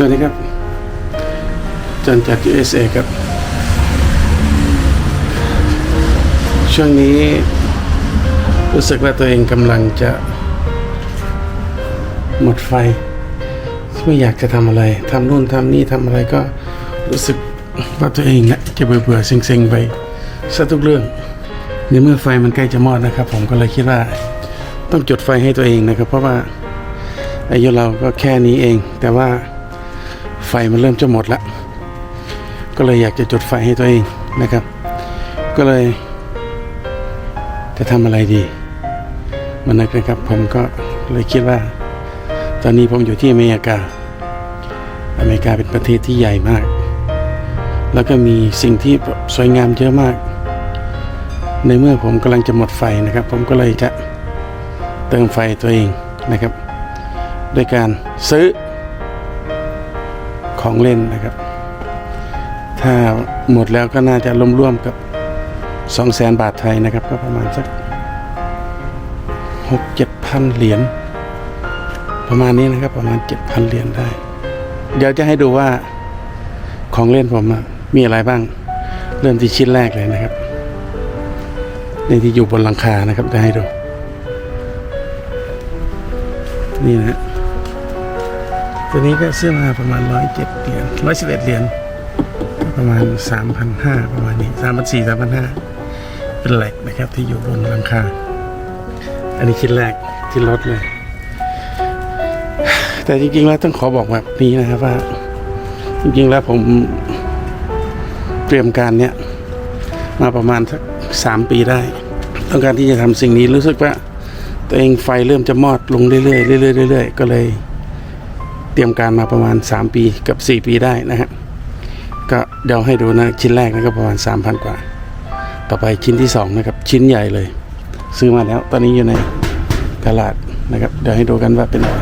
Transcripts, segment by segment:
สวัสดีครับจันจาก USA ครับ ช่วงนี้รู้สึกว่าตัวเองกำลังจะหมดไฟ ไม่อยากจะทำอะไรทำนู่นทำนี่ทำอะไรก็รู้สึกว่าตัวเองนี่ยจะเบื่อเบื่อๆเซ็งๆไปซะทุกเรื่องในเมื่อไฟมันใกล้จะมอดนะครับ ผมก็เลยคิดว่าต้องจุดไฟให้ตัวเองนะครับ เพราะว่าอายุเราก็แค่นี้เอง แต่ว่า ไฟมันเริ่มจะหมดละก็เลยอยากจะจุดไฟให้ตัวเองนะครับ ก็เลย จะทำอะไรดี มันนึกนะครับ ผมก็เลยคิดว่า ตอนนี้ผมอยู่ที่อเมริกา อเมริกาเป็นประเทศที่ใหญ่มาก แล้วก็มีสิ่งที่สวยงามเยอะมาก ในเมื่อผมกำลังจะหมดไฟนะครับ ผมก็เลยจะเติมไฟตัวเองนะครับ ด้วยการซื้อ ของเล่นนะครับ ถ้าหมดแล้วก็น่าจะร่วมๆกับ2 0 0แสนบาทไทยนะครับ ก็ประมาณสักหกเจ็ดพันเหรียญประมาณนี้นะครับ ประมาณเจ็ดพันเหรียญได้ เดี๋ยวจะให้ดูว่าของเล่นผมมีอะไรบ้าง เริ่มที่ชิ้นแรกเลยนะครับนี่ที่อยู่บนหลังคานะครับจะให้ดู นี่นะ ตัวนี้ก็ซื้อมาประมาณร้อยเจ็ดเหรียญร้อยสิบเอ็ดเหรียญประมาณสามพันห้าประมาณนี้สามพันสี่สามพันห้าเป็นเหลกนะครับที่อยู่บนหลังคา อันนี้ชิ้นแรกที่รถเลย แต่จริงๆแล้วต้องขอบอกแบบนี้นะครับว่า จริงๆแล้วผมเตรียมการเนี้ยมาประมาณสักสามปีได้ ต้องการที่จะทำสิ่งนี้รู้สึกว่า ตัวเองไฟเริ่มจะมอดลงเรื่อยๆเรื่อยๆเรื่อยๆก็เลย ตรียมการมาประมาณ 3 ปีกับ 4 ปีได้นะฮะก็เดี๋ยวให้ดูนะชิ้นแรกนะครับประมาณ 3,000 กว่า ต่อไปชิ้นที่2นะครับชิ้นใหญ่เลย ซื้อมาแล้วตอนนี้อยู่ในตลาดนะครับเดี๋ยวให้ดูกันว่าเป็นอะไร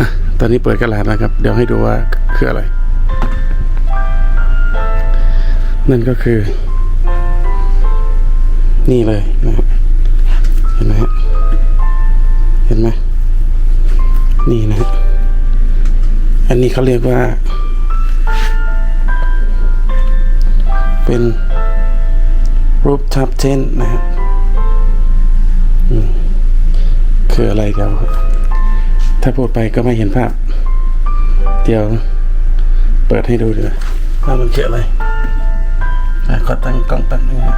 อะตอนนี้เปิดกระดาษนะครับ เดี๋ยวให้ดูว่าคืออะไร นั่นก็คือ นี่เลยนะครับ ไหมฮะเห็นไหมนี่นะฮะอันนี้เขาเรียกว่า เป็นรูปทับเทนนะครับคืออะไรเดี๋ยวถ้าพูดไปก็ไม่เห็นภาพ เดี๋ยวเปิดให้ดูดีกว่าว่ามันคืออะไรอะขอตั้งกล้องตั้งนึงนะ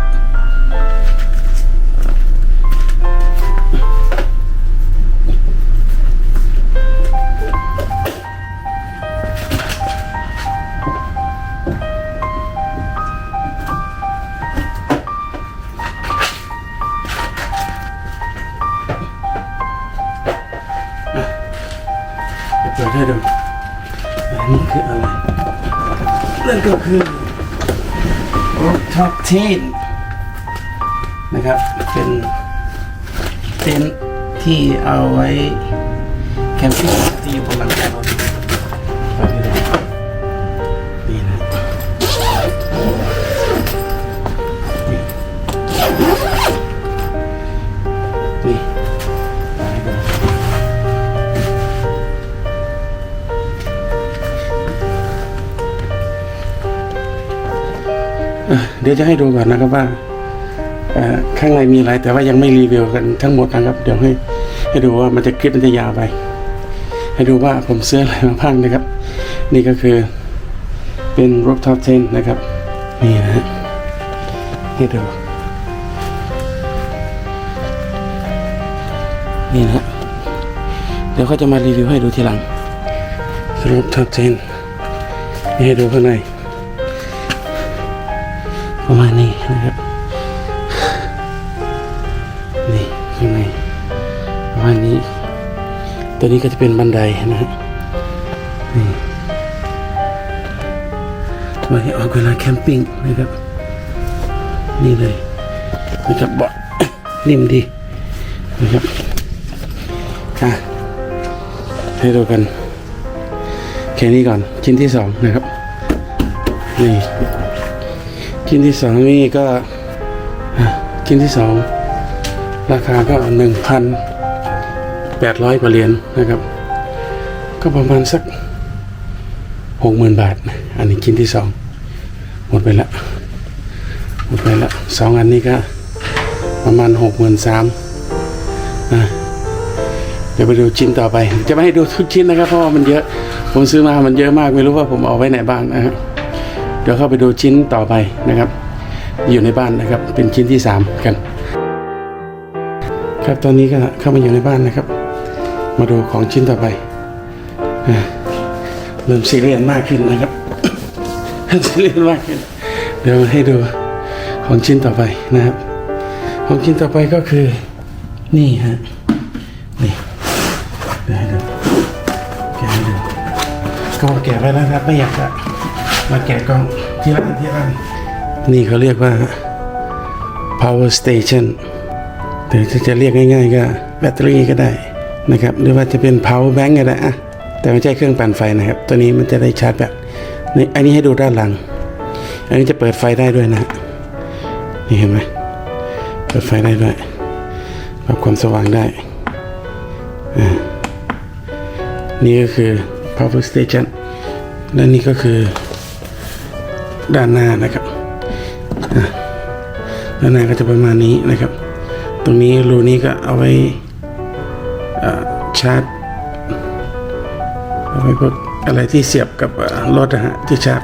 เปิดให้ดูอันนี้คืออะไรนั่นก็คือรถท็อกทีนนะครับ เป็นเต็นท์ที่เอาไว้แคมปิ้ง เดี๋ยวจะให้ดูก่อนนะครับว่าข้างในมีอะไรแต่ว่ายังไม่รีวิวกันทั้งหมดนะครับ เดี๋ยวให้ให้ดูว่ามันจะคลิปมันจะยาวไป ให้ดูว่าผมซื้ออะไรมาบ้างนะครับ นี่ก็คือเป็นรูปท็อป10นะครับ นี่นะฮะให้ดูนี่นะฮะเดี๋ยวเขาจะมารีวิวให้ดูทีหลังรูปท็อป10นี่ให้ดูข้างใน ประมาณนี้นะครับ นี่ข้างในประมาณนี้ ตัวนี้ก็จะเป็นบันไดนะฮะนี่ไว้ออกเวลาแคมปิ้งนะครับ นี่เลยนะครับเบาะนิ่มดีนะครับอะให้ดูกันแค่นี้ก่อนชิ้นที่สองนะครับ นี่ ชิ้นที่สองนี่ก็อะชิ้นที่สองราคาก็หนึ่งพันแปดร้อยกว่าเหรียญนะครับ ก็ประมาณสักหกหมื่นบาท อันนี้ชิ้นที่สองหมดไปละหมดไปละสองอันนี้ก็ประมาณหกหมื่นสามนะเดี๋ยวไปดูชิ้นต่อไป จะไม่ให้ดูทุกชิ้นนะครับเพราะว่ามันเยอะ ผมซื้อมามันเยอะมากไม่รู้ว่าผมเอาไว้ไหนบ้างนะครับ ดี๋ยวเข้าไปดูชิ้นต่อไปนะครับ อยู่ในบ้านนะครับ เป็นชิ้นที่สามกัน ครับตอนนี้ก็เข้ามาอยู่ในบ้านนะครับ มาดูของชิ้นต่อไปเริ่มซีเรียสมากขึ้นนะครับซีเรียสมากขึ้น เดี๋ยวให้ดูของชิ้นต่อไปนะครับ ของชิ้นต่อไปก็คือ นี่ฮะนี่เดี๋ยวให้ดูแกะให้ดูก็แกะไปแล้วครับไม่อยากจะ มาแกะกล่องที่ร้านที่ร้านนี่เขาเรียกว่า power station หรือถ้าจะเรียกง่าย ๆ ก็แบตเตอรี่ก็ได้นะครับ หรือว่าจะเป็น power bank ก็ได้อะแต่ไม่ใช่เครื่องปั่นไฟนะครับ ตัวนี้มันจะได้ชาร์จแบตอันนี้ให้ดูด้านหลัง อันนี้จะเปิดไฟได้ด้วยนะนี่เห็นไหมเปิดไฟได้ด้วยปรับความสว่างได้นี่ก็คือ power station และนี่ก็คือ ด้านหน้านะครับด้านหน้าก็จะประมาณนี้นะครับ ตรงนี้รูนี้ก็เอาไว้ชาร์จเอาไว้พวกอะไรที่เสียบกับรถนะฮะที่ชาร์จ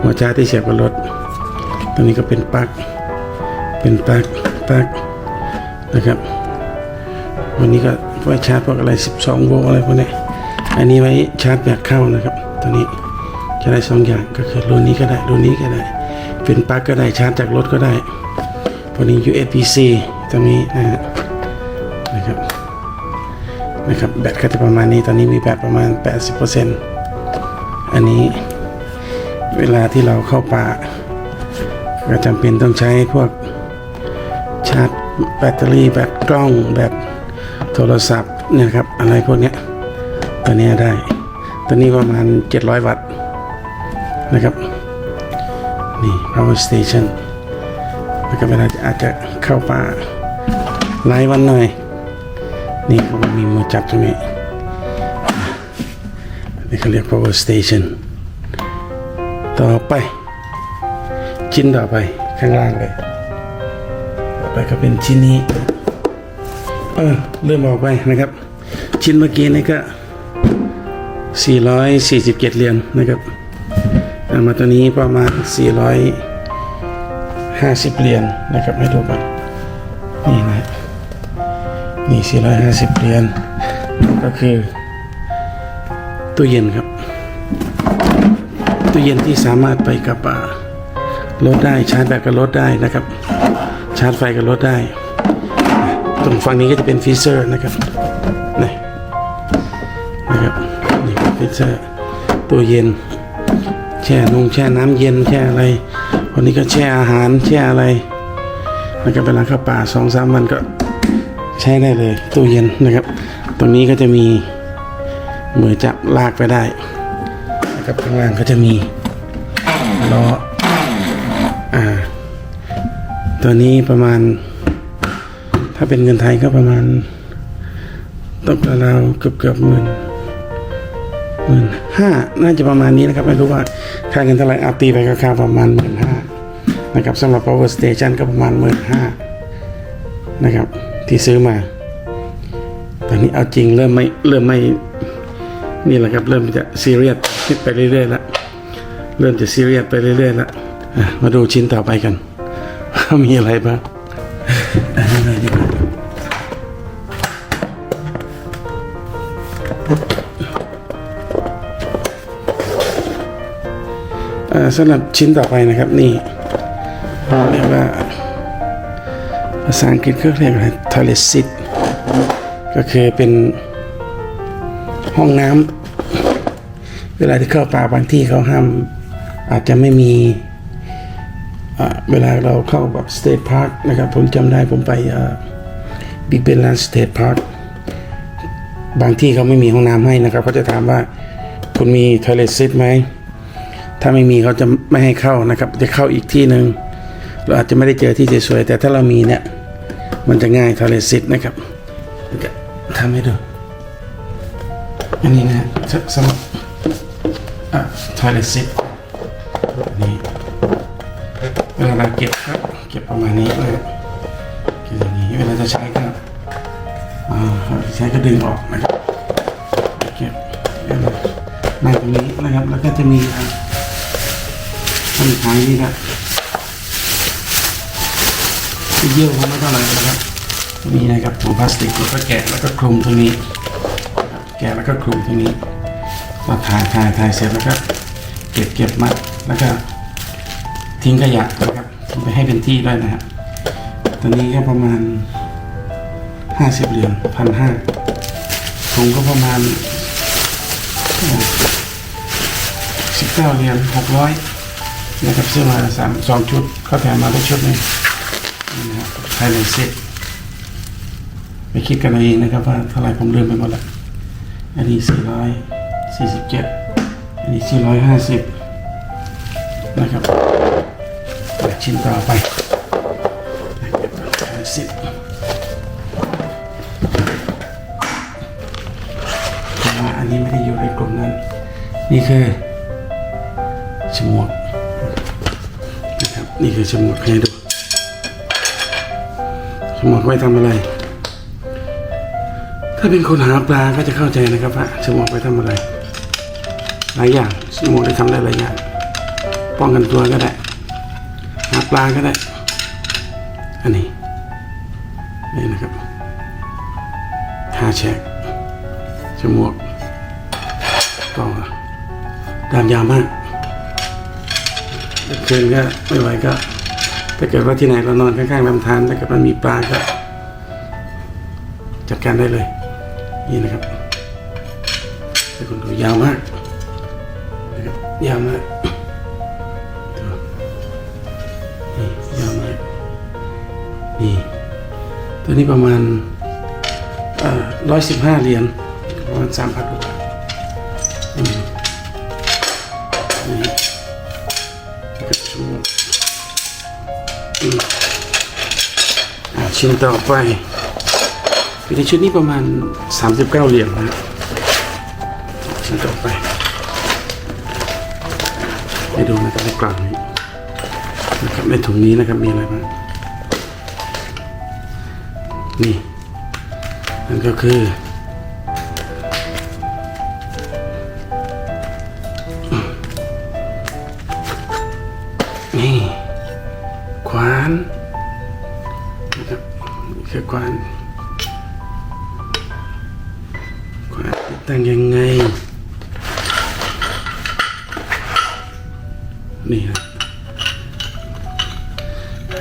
หัวชาร์จที่เสียบกับรถ ตรงนี้ก็เป็นปลั๊กเป็นปลั๊กปลั๊กนะครับวันนี้ก็ไว้ชาร์จพวกอะไร 12 โวลต์อะไรพวกนี้อันนี้ไว้ชาร์จแบตเข้านะครับตัวนี้ จะได้สองอย่างก็คือรุ่นนี้ก็ได้รุ่นนี้ก็ได้ เป็นปลั๊กก็ได้ชาร์จจากรถก็ได้พวกนี้ USB-C ตรงนี้นะฮะนะครับนะครับแบตก็จะประมาณนี้ตอนนี้มีแบตประมาณ 80%อันนี้เวลาที่เราเข้าป่า ก็จำเป็นต้องใช้พวกชาร์จแบตเตอรี่แบตกล้องแบตโทรศัพท์เนี่ยครับอะไรพวกเนี้ยตัวนี้ได้ ตัวนี้ประมาณ 700 วัตต์ นะครับ นี่ power station แล้วก็เวลาอาจจะเข้าป่าหลายวันหน่อย นี่เขาก็มีมือจับตรงนี้นี่เขาเรียก power station ต่อไปชิ้นต่อไปข้างล่างเลยต่อไปก็เป็นชิ้นนี้เออเริ่มออกไปนะครับ ชิ้นเมื่อกี้นี่ก็ 447 เหรียญนะครับ มาตัวนี้ประมาณ 450 เหรียญนะครับให้ดูก่อนนี่นะนี่ 450 เหรียญก็คือตู้เย็นครับตู้เย็นที่สามารถไปกับอ่ารถได้ชาร์จแบตกับรถได้นะครับ ชาร์จไฟกับรถได้ ตรงฝั่งนี้ก็จะเป็นฟรีเซอร์นะครับนี่นะครับนี่ฟีเซอร์ตู้เย็น ช่นงแช่น้ำเย็นแช่อะไรวันนี้ก็แช่อาหารแช่อะไรแล้วก็เวลาเข้าป่าสองสามวันก็ใช้ได้เลยตู้เย็นนะครับ ตรงนี้ก็จะมีมือจับลากไปได้นะครับข้างล่างก็จะมีล้ออ่า ตัวนี้ประมาณ ถ้าเป็นเงินไทยก็ประมาณตกราวๆเกือบเกือบหมื่นหมื่น ห้าน่าจะประมาณนี้นะครับ ไม่รู้ว่าค่าเงินเท่าไหร่อาตีไปก็ค่าประมาณหมื่นห้านะครับสำหรับ power station ก็ประมาณหมื่นห้านะครับ ที่ซื้อมา ตอนนี้เอาจริงเริ่มไม่เริ่มไม่นี่แหละครับเริ่มจะซีเรียสไปเรื่อยๆล้วเริ่มจะซีเรียสไปเรื่อยๆละมาดูชิ้นต่อไปกัน มีอะไรบ้าง สำหรับชิ้นต่อไปนะครับนี่เรียกว่าภาษาอังกฤษเขาเรียกอะไร toilet seat ก็คือเป็นห้องน้ำเวลาที่เข้าป่าบางที่เขาห้ามอาจจะไม่มีเวลาเราเข้าแบบ state park นะครับ ผมจำได้ผมไปบิ๊กเบนแลนด์สเตทพาร์คบางที่เขาไม่มีห้องน้ำให้นะครับเขาจะถามว่าคุณมี toilet seat ไหม ถ้าไม่มีเขาจะไม่ให้เข้านะครับ จะเข้าอีกที่หนึ่งเราอาจจะไม่ได้เจอที่สวยๆแต่ถ้าเรามีเนี่ยมันจะง่ายทอเลซิตนะครับทำให้ดู อันนี้นะฮะสำหรับทอเลซิตนนี้เวลาเราเก็บก็เก็บประมาณนี้นะเก็บอย่างนี้เวลาจะใช้ก็อ่าใช้ก็ดึงออกนะครับเก็บในตรงนี้นะครับ แล้วก็จะมี อ่าอันท้ายนี่นะเยี่ยวเขาไม่เท่าไหร่นะครับนี่นะครับถุงพลาสติกแล้วก็แกะแล้วก็คลุมตรงนี้ แกะแล้วก็คลุมตรงนี้ก็ถ่ายถ่ายถ่ายเสร็จแล้วก็เก็บเก็บมัดแล้วก็ทิ้งขยะนะครับทิ้งไปให้เป็นที่ด้วยนะครับตอนนี้ก็ประมาณห้าสิบเหรียญพันห้าถุงก็ประมาณสิบเก้าเหรียญหกร้อย นะครับซื้อมาสามสองชุดเขาแถมมาได้ชุดนึงนี่นะครับภายในเซ็ตไปคิดกันเองนะครับว่าเท่าไหร่ผมลืมไปหมดแล้วอันนี้สี่ร้อยสี่สิบเจ็ดอันนี้สี่ร้อยห้าสิบนะครับชิ้นต่อไปสิบแต่ว่าอันนี้ไม่ได้อยู่ในกลุ่มนั้น นี่คือ ฉมวกให้ดูฉมวกไว้ทำอะไร ถ้าเป็นคนหาปลาก็จะเข้าใจนะครับว่าฉมวกไปทำอะไร หลายอย่างฉมวกได้ทำได้หลายอย่าง ป้องกันตัวก็ได้ หาปลาก็ได้ อันนี้ นี่นะครับหาแฉกฉมวกต่อดามยาวมากเคืนก็ไม่ไหวก็ ถ้าเกิดว่าที่ไหนเรานอนข้างๆลำธารถ้าเกิดมันมีปลาก็จัดการได้เลย นี่นะครับแต่คุณดูยาวมากนะครับยาวมากนี่ยาวมากนี่ตัวนี้ประมาณร้อยสิบห้าเหรียญประมาณสามพันกว่า ชิ้นต่อไปในชุดนี้ประมาณ 39 เหรียญนะชิ้นต่อไปให้ดูนะครับในกล่องนี้นะครับในถุงนี้นะครับมีอะไรบ้างนี่นั่นก็คือ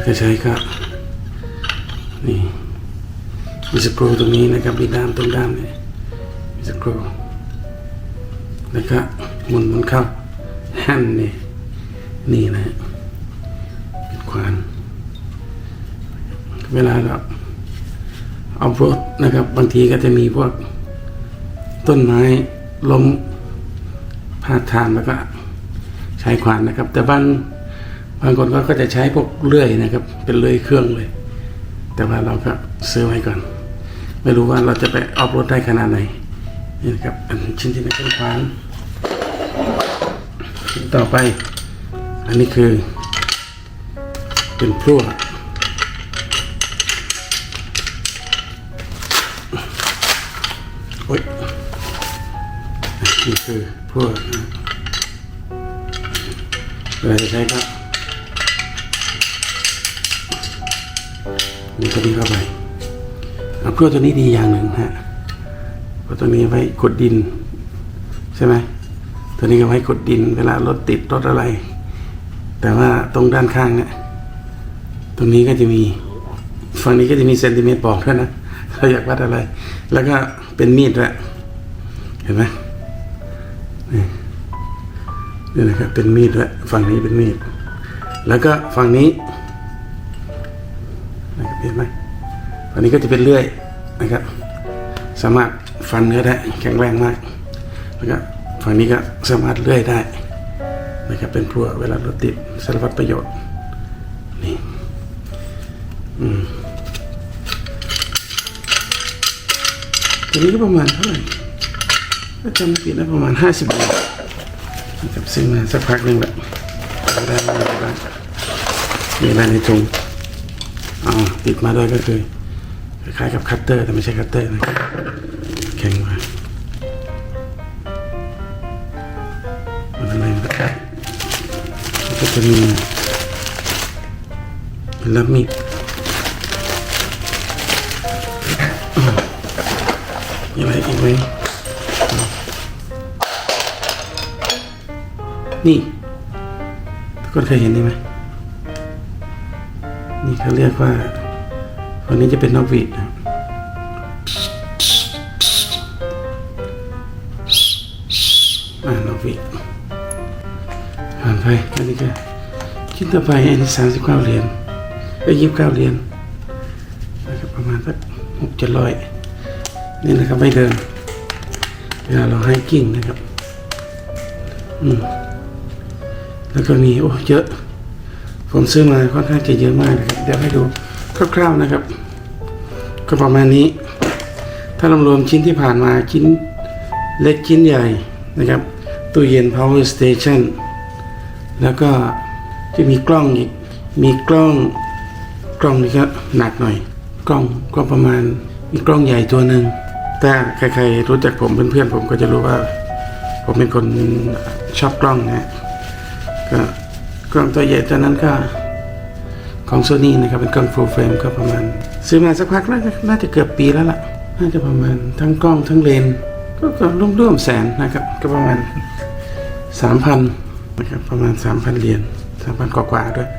จะใช้ก็นี่มีสกรูตรงนี้นะครับมีด้ามตรงด้ามนี่มีสกรูแล้วก็หมุนหมุนเข้าหั่นนี่นี่นะฮะเป็นควานเวลาเราเอารถนะครับ บางทีก็จะมีพวกต้นไม้ล้มพาดทางแล้วก็ใช้ขวานนะครับ แต่บาง บางคนก็ก็จะใช้พวกเลื่อยนะครับ เป็นเลื่อยเครื่องเลย แต่ว่าเราก็ซื้อไว้ก่อน ไม่รู้ว่าเราจะไปออฟรถได้ขนาดไหนนี่นะครับอันชิ้นที่ไม่เป็นขวานชิ้นต่อไป อันนี้คือ เป็นพลั่วโอ้ยนี่คือพวกนะเวลาจะใช้ ก็นี่ตัวนี้เข้าไปเอาพวกตัวนี้ดีอย่างหนึ่งฮะเพราะตัวนี้ไว้ขุดดิน ใช่ไหมตัวนี้ก็ไว้ขุดดิน เวลารถติดรถอะไร แต่ว่าตรงด้านข้างเนี่ยตรงนี้ก็จะมีฝั่งนี้ก็จะมีเซนติเมตรบอกด้วยนะเราอยากวัดอะไร แล้วก็เป็นมีดด้วยเห็นไหมนี่นะครับเป็นมีดด้วยฝั่งนี้เป็นมีด แล้วก็ฝั่งนี้ ฝั่งนี้ก็จะเป็นเลื่อยนะครับ สามารถฟันเนื้อได้แข็งแรงมากแล้วก็ฝั่งนี้ก็สามารถเลื่อยได้นะครับเป็นพวกเวลารถติดสารพัดประโยชน์นี่อืมตัวนี้ก็ประมาณเท่าไหร่ถ้าจำไม่ผิดนะประมาณห้าสิบบาทนะครับซื้อมาสักพักหนึ่งแล้วได้มาไรบ้างมีอะไรในถุงอ๋อติดมาด้วยก็คือ คล้ายๆกับคัตเตอร์แต่ไม่ใช่คัตเตอร์นะแข็งมามันอะไรนะครับแล้วก็จะมีเป็นรับมีดมีอะไรอีกไหมนี่ ทุกคนเคยเห็นนี่ไหมนี่เขาเรียกว่า คนนี้จะเป็นนกหวีดนะครับอ่านกหวีดผ่านไปอันนี้ก็คิดต่อไปอันนี้สามสิบเก้าเหรียญไอ้ยี่สิบเก้าเหรียญนะครับประมาณสักหกเจ็ดร้อยนี่นะครับไม่เดินเวลาเราให้กิ่งนะครับ อืมแล้วก็มีโอ้เยอะ ผมซื้อมาค่อนข้างจะเยอะมากนะครับ เดี๋ยวให้ดูคร่าวๆนะครับ ก็ประมาณนี้ ถ้ารวมๆชิ้นที่ผ่านมาชิ้นเล็กชิ้นใหญ่นะครับ ตู้เย็น power station แล้วก็จะมีกล้องอีก มีกล้องกล้องนี่ก็หนักหน่อย กล้องก็ประมาณมีกล้องใหญ่ตัวหนึ่งแต่ใครๆรู้จักผมเพื่อนๆผมก็จะรู้ว่า ผมเป็นคนชอบกล้องนะก็กล้องตัวใหญ่ตัวนั้นก็ ของโซนี่นะครับเป็นกล้อง full frame ก็ประมาณ ซื้อมาสักพักน่าจะน่าจะเกือบปีแล้วล่ะ น่าจะประมาณทั้งกล้องทั้งเลนก็ก็ร่วมๆแสนนะครับ ก็ประมาณสามพันนะครับประมาณสามพันเหรียญสามพันกว่าๆด้วย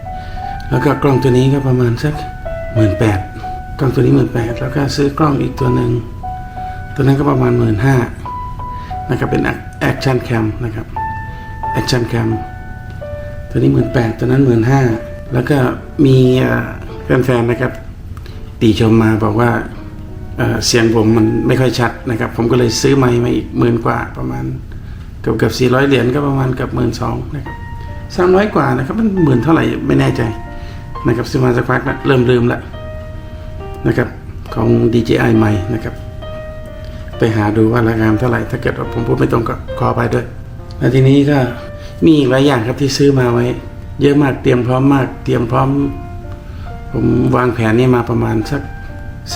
แล้วก็กล้องตัวนี้ก็ประมาณสักหมื่นแปดกล้องตัวนี้หมื่นแปดแล้วก็ซื้อกล้องอีกตัวหนึ่งตัวนั้นก็ประมาณหมื่นห้านะครับเป็นแอคชั่นแคมนะครับแอคชั่นแคมตัวนี้หมื่นแปดตัวนั้นหมื่นห้า แล้วก็มีเอ่อแฟนๆนะครับตีชมมาบอกว่าเเสียงผมมันไม่ค่อยชัดนะครับ ผมก็เลยซื้อไมค์มาอีกหมื่นกว่าประมาณเกือบเกือบสี่ร้อยเหรียญก็ประมาณเกือบหมื่นสองนะครับสามร้อยกว่านะครับมันหมื่นเท่าไหร่ไม่แน่ใจนะครับซื้อมาสักพักแล้วเริ่มลืมแล้วนะครับของ DJI ใหม่นะครับ ไปหาดูว่าราคาเท่าไหร่ ถ้าเกิดว่าผมพูดไม่ตรงก็ขอไปด้วย แล้วทีนี้ก็มีอีกหลายอย่างครับที่ซื้อมาไว้ เยอะมากเตรียมพร้อมมาก เตรียมพร้อม ผมวางแผนนี้มาประมาณสัก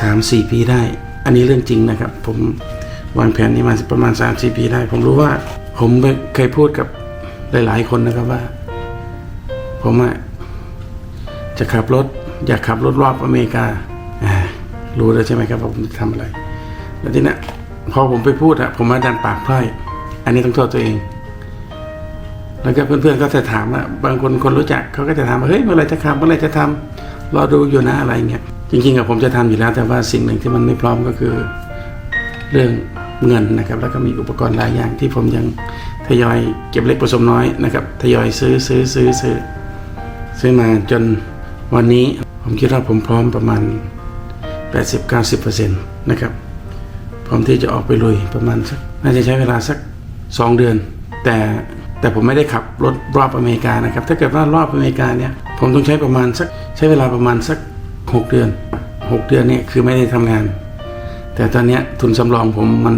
สามสี่ปีได้ อันนี้เรื่องจริงนะครับ ผมวางแผนนี้มาประมาณสามสี่ปีได้ ผมรู้ว่าผมเคยพูดกับหลาย ๆ คนนะครับว่า ผมะจะขับรถ อยากขับรถรอบอเมริกา รู้แล้วใช่ไหมครับว่าผมจะทำอะไร แล้วทีนี้พอผมไปพูดอะผมมาดันปากพร่อยอันนี้ต้องโทษตัวเอง แล้วก็เพื่อนๆก็จะถามว่าบางคนคนรู้จักเขาก็จะถามว่าเฮ้ยเมื่อไรจะขับเมื่อไรจะทำรอดูอยู่นะอะไรเงี้ยจริงๆอะผมจะทำอยู่แล้ว แต่ว่าสิ่งหนึ่งที่มันไม่พร้อมก็คือเรื่องเงินนะครับแล้วก็มีอุปกรณ์หลายอย่างที่ผมยังทยอยเก็บเล็กผสมน้อยนะครับทยอยซื้อซื้อซื้อซื้อซื้อมาจนวันนี้ผมคิดว่าผมพร้อมประมาณ 80-90%นะครับพร้อมที่จะออกไปลุยประมาณสักน่าจะใช้เวลาสัก 2 เดือน แต่ แต่ผมไม่ได้ขับรถรอบอเมริกานะครับ ถ้าเกิดว่ารอบอเมริกาเนี่ย ผมต้องใช้ประมาณสักใช้เวลาประมาณสัก 6 เดือน 6 เดือนเนี่ยคือไม่ได้ทำงาน แต่ตอนเนี้ยทุนสำรองผมมัน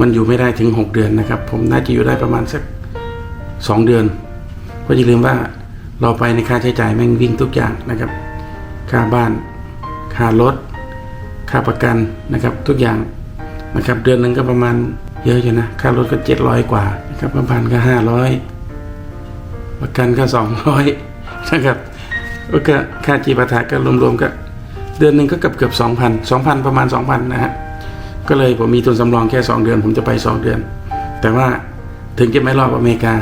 มันอยู่ไม่ได้ถึง 6 เดือนนะครับ ผมน่าจะอยู่ได้ประมาณสัก 2 เดือน เพราะอย่าลืมว่าเราไปในค่าใช้จ่ายแม่งวิ่งทุกอย่างนะครับ ค่าบ้าน ค่ารถ ค่าประกันนะครับทุกอย่างนะครับ เดือนหนึ่งก็ประมาณ เยอะอยู่นะ ค่ารถก็เจ็ดร้อยกว่านะครับประมาณก็ห้าร้อยประกันก็สองร้อยนะครับแล้วก็ค่าจีปาถะก็รวมๆก็เดือนหนึ่งก็เกือบเกือบสองพันสองพันประมาณสองพันนะฮะก็เลยผมมีทุนสำรองแค่สองเดือน ผมจะไปสองเดือน แต่ว่าถึงจะไม่รอบอเมริกา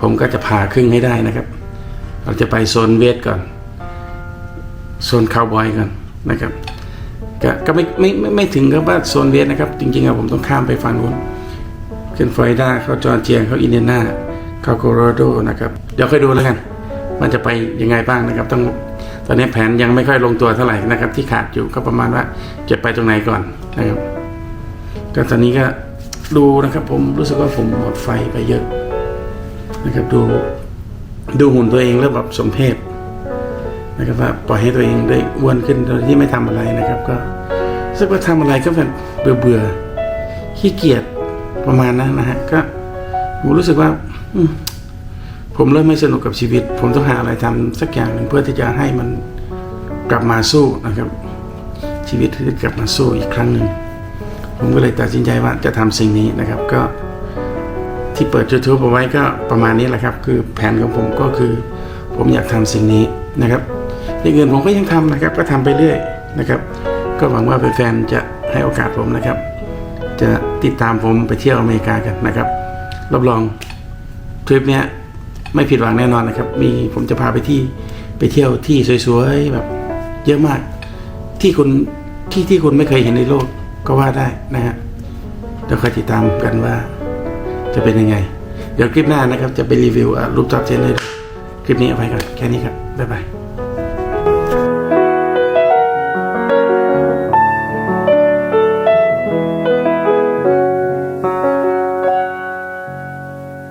ผมก็จะผ่าครึ่งให้ได้นะครับ เราจะไปโซนเวสก่อนโซนคาวบอยก่อนนะครับ ก็ก็ไม่ไม่ไม่ไม่ถึงกับว่าโซนเวสนะครับ จริงๆอะผมต้องข้ามไปฝั่งนู้นขึ้นฟลอริดาเข้าจอร์เจียเข้าอินเดียนาเข้าโคโลราโดนะครับ เดี๋ยวค่อยดูแล้วกัน มันจะไปยังไงบ้างนะครับต้องตอนนี้แผนยังไม่ค่อยลงตัวเท่าไหร่นะครับ ที่ขาดอยู่ก็ประมาณว่าจะไปตรงไหนก่อนนะครับก็ตอนนี้ก็ดูนะครับ ผมรู้สึกว่าผมหมดไฟไปเยอะนะครับดูดูหุ่นตัวเองแล้วแบบสมเพศ นะครับว่าปล่อยให้ตัวเองได้อ้วนขึ้นโดยที่ไม่ทำอะไรนะครับ ก็สึกว่าทำอะไรก็แบบเบื่อเบื่อๆขี้เกียจประมาณนั้นนะฮะก็ผมรู้สึกว่าผมเริ่มไม่สนุกกับชีวิต ผมต้องหาอะไรทำสักอย่างหนึ่งเพื่อที่จะให้มันกลับมาสู้นะครับ ชีวิตที่จะกลับมาสู้อีกครั้งหนึ่งผมก็เลยตัดสินใจว่าจะทำสิ่งนี้นะครับก็ที่เปิด YouTube เอาไว้ก็ประมาณนี้แหละครับ คือแผนของผมก็คือผมอยากทำสิ่งนี้นะครับ อย่างอื่นผมก็ยังทำนะครับ ก็ทำไปเรื่อยนะครับ ก็หวังว่าแฟนๆจะให้โอกาสผมนะครับ จะติดตามผมไปเที่ยวอเมริกากันนะครับรับรองทริปเนี้ยไม่ผิดหวังแน่นอนนะครับ มีผมจะพาไปที่ไปเที่ยวที่สวยๆแบบเยอะมากที่คุณที่ที่คุณไม่เคยเห็นในโลกก็ว่าได้นะฮะเดี๋ยวคอยติดตามกันว่าจะเป็นยังไง เดี๋ยวคลิปหน้านะครับ จะไปรีวิวรูปท็อปเทนเลยคลิปนี้เอาไว้ก่อนแค่นี้ครับ บ๊ายบาย